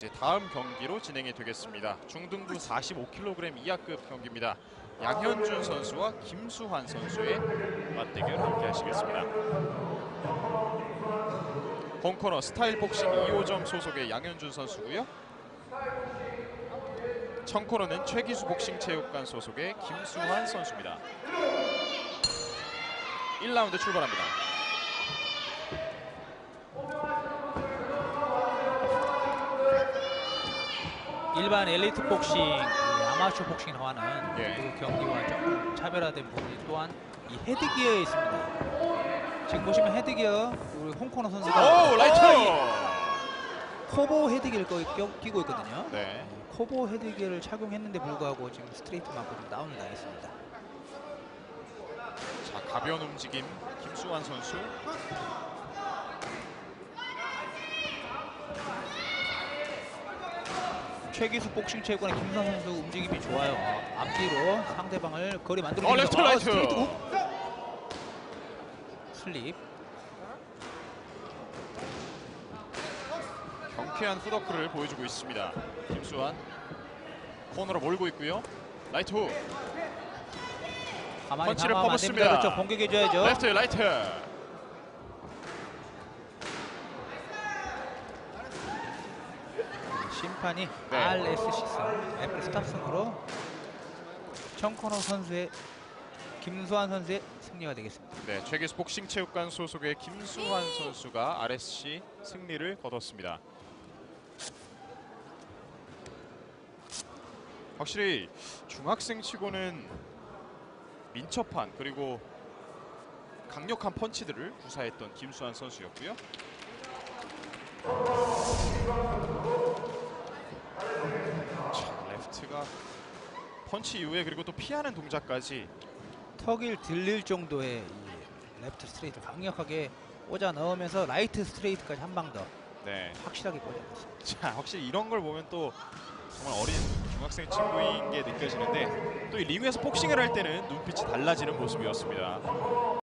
이제 다음 경기로 진행이 되겠습니다. 중등부 45kg 이하급 경기입니다. 양현준 선수와 김수환 선수의 맞대결 함께 하시겠습니다. 홈코너 스타일 복싱 2호점 소속의 양현준 선수고요. 청코너는 최기수 복싱 체육관 소속의 김수환 선수입니다. 1라운드 출발합니다. 일반 엘리트 복싱, 그 아마추어 복싱과는 예. 그 경기와 조금 차별화된 부분이 또한 이 헤드기어에 있습니다. 지금 보시면 헤드기어 우리 홍코너 선수가 오 라이트! 코보 껴- 끼고 있거든요. 네. 코보 헤드기어를 착용했는데 불구하고 지금 스트레이트 맞고 좀 다운이 나 있습니다. 자 가벼운 움직임 김수환 선수 최기수 복싱 체육관의 김선 선수 움직임이 좋아요. 앞뒤로 상대방을 거리 만들어 어, 레프트 라이트! 스트레이트 훅. 슬립. 경쾌한 후더크를 보여주고 있습니다. 김수환 코너로 몰고 있고요. 라이트 후 펀치를. 됩니다. 그렇죠. 공격해줘야죠. 레프트 라이트 심판이 네. RSC선 애플 스탑승으로 청코너 선수의 김수환 선수의 승리가 되겠습니다. 네 최기수 복싱체육관 소속의 김수환 선수가 RSC 승리를 거뒀습니다. 확실히 중학생 치고는 민첩한 그리고 강력한 펀치들을 구사했던 김수환 선수였고요. 자, 레프트가 펀치 이후에 그리고 또 피하는 동작까지 턱을 들릴 정도의 이 레프트 스트레이트 강력하게 꽂아 넣으면서 라이트 스트레이트까지 한 방 더 네. 확실하게 꽂아 넣었습니다. 자, 확실히 이런 걸 보면 또 정말 어린 중학생 친구인 게 느껴지는데 또이 링에서 복싱을 할 때는 눈빛이 달라지는 모습이었습니다.